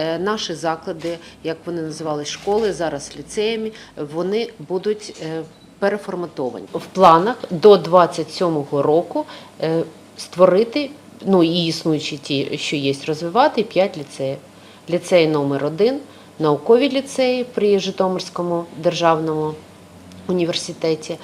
е, наші заклади, як вони називали школи, зараз ліцеями, вони будуть е, переформатовані. В планах до 27-го року е, створити, ну і існуючі ті, що є, розвивати 5 ліцеїв. Ліцей номер 1 наукові ліцеї при Житомирському державному університеті,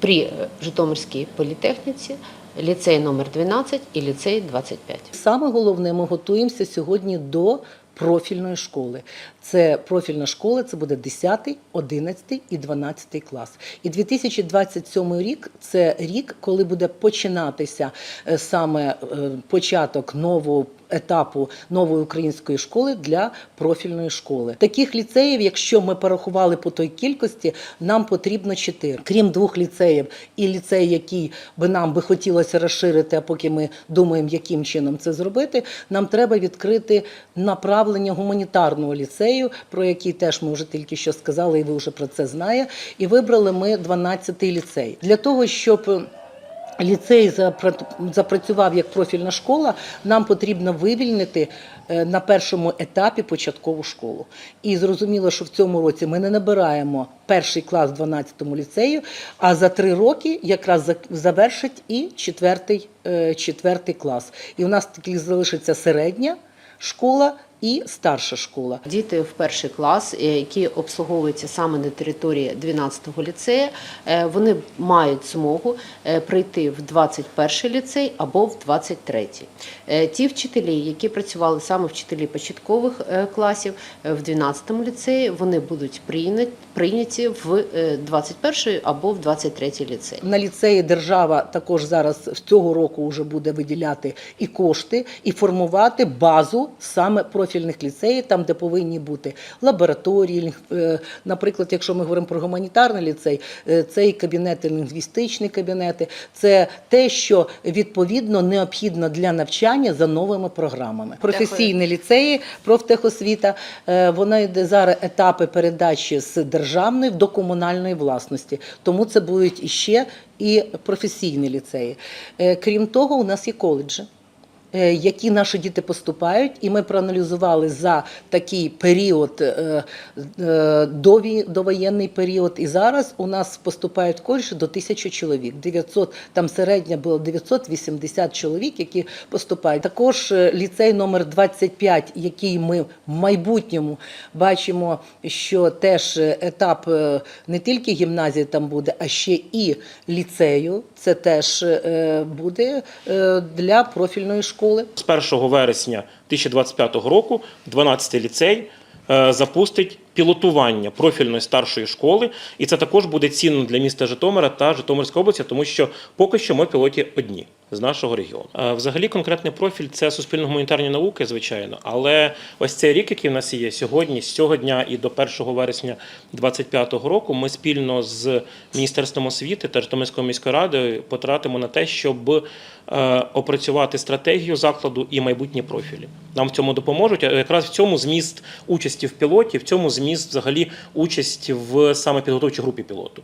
при Житомирській політехніці, ліцей номер 12 і ліцей 25. Саме головне, ми готуємося сьогодні до профільної школи. Це профільна школа, це буде 10, 11 і 12 клас. І 2027 рік це рік, коли буде починатися е, саме е, початок нового етапу нової української школи для профільної школи. Таких ліцеїв, якщо ми порахували по той кількості, нам потрібно чотири. Крім двох ліцеїв, і ліцей, який би нам би хотілося розширити, а поки ми думаємо, яким чином це зробити, нам треба відкрити направлення гуманітарного ліцею, про який теж ми вже тільки що сказали, і ви вже про це знаєте. І вибрали ми 12-й ліцей для того, щоб ліцей запрацював як профільна школа, нам потрібно вивільнити е, на першому етапі початкову школу. І зрозуміло, що в цьому році ми не набираємо перший клас 12-му ліцею, а за три роки якраз завершить і четвертий, е, четвертий клас. І у нас таки залишиться середня школа і старша школа. Діти в перший клас, е, які обслуговуються саме на території 12-го ліцею, е, вони мають змогу е, прийти в 21-й ліцей або в 23-й. Е, Ті вчителі, які працювали саме вчителі початкових класів в 12-му ліцеї, вони будуть прийняті, в е, 21-й або в 23-й ліцей. На ліцеї держава також зараз цього року вже буде виділяти і кошти, і формувати базу саме профільних ліцеїв, там де повинні бути лабораторії. е, Наприклад, якщо ми говоримо про гуманітарний ліцей, е, це і кабінети, лінгвістичні кабінети, це те, що відповідно необхідно для навчання за новими програмами. Професійні ліцеї, профтехосвіта, е, вона йде зараз етапи передачі з державної до комунальної власності. Тому це будуть іще і професійні ліцеї. Крім того, у нас є коледжі. Е, Які наші діти поступають, і ми проаналізували за такий період е, е, довоєнний період. І зараз у нас поступають в до тисячі чоловік. 900, там середня було 980 чоловік, які поступають. Також ліцей номер 25, який ми в майбутньому бачимо, що теж етап не тільки гімназії там буде, а ще і ліцею. Це теж буде для профільної школи. З 1 вересня 2025 року 12 ліцей запустить пілотування профільної старшої школи, і це також буде цінно для міста Житомира та Житомирської області, тому що поки що ми пілоті одні з нашого регіону. Е, Взагалі, конкретний профіль це суспільно-гуманітарні науки, звичайно, але ось цей рік, який в нас є сьогодні, з цього дня і до 1 вересня 2025 року, ми спільно з Міністерством освіти та Житомирською міською радою потратимо на те, щоб е, опрацювати стратегію закладу і майбутні профілі. Нам в цьому допоможуть. Якраз в цьому зміст участі в пілоті, в цьому зміст взагалі участь в саме підготовчій групі пілоту.